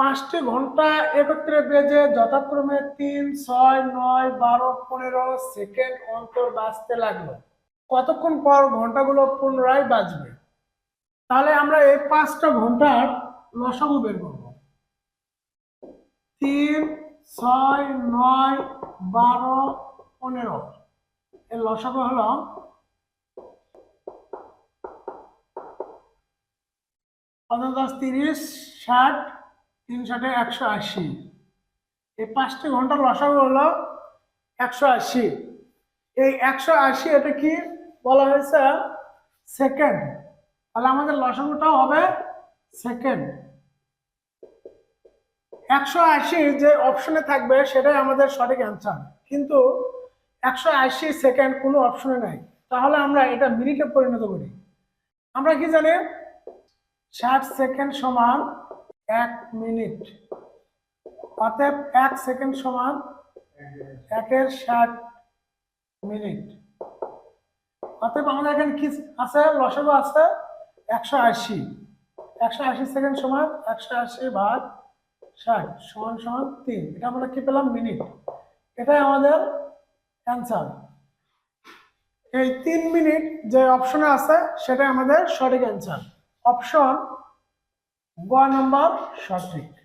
পাঁচটি ঘণ্টা একত্রে বেজে যথাক্রমে তিন, ছয়, নয়, বারো, পনেরো সেকেন্ড অন্তর বাজতে লাগল। কতক্ষণ পর ঘন্টাগুলো পুনরায় বাজবে? তাহলে আমরা এই পাঁচটা ঘণ্টার লসাগু বের করব। তিন, ছয়, নয়, বারো, পনেরো। এর লসাগু হলো দশ, তিরিশ, ষাট তিন ষাটে একশো আশি। এই পাঁচটি ঘণ্টার লসাগু হলো একশো আশি। এই একশো আশি এটা কি? বলা হয়েছে সেকেন্ড। তাহলে আমাদের লসাগুটাও হবে সেকেন্ড। একশো আশি যে অপশনে থাকবে, সেটাই আমাদের সঠিক অ্যান্সার কিন্তু একশো আশি সেকেন্ড কোনো অপশনে নাই। তাহলে আমরা এটা মিনিটে পরিণত করি। আমরা কি জানি? ষাট সেকেন্ড সমান এক মিনিট। অতএব এক সেকেন্ড সমান একের ষাট মিনিট। অতএব আমাদের এখানে কি আছে? লসাগু আছে একশো আশি। একশো আশি সেকেন্ড সমান একশো আশি ভাগ ষাট সমান সমান তিন। এটা আমরা কি পেলাম? মিনিট। এটাই আমাদের অ্যান্সার। এই তিন মিনিট যে অপশনে আছে, সেটাই আমাদের সঠিক অ্যান্সার। অপশন গ নম্বর সঠিক।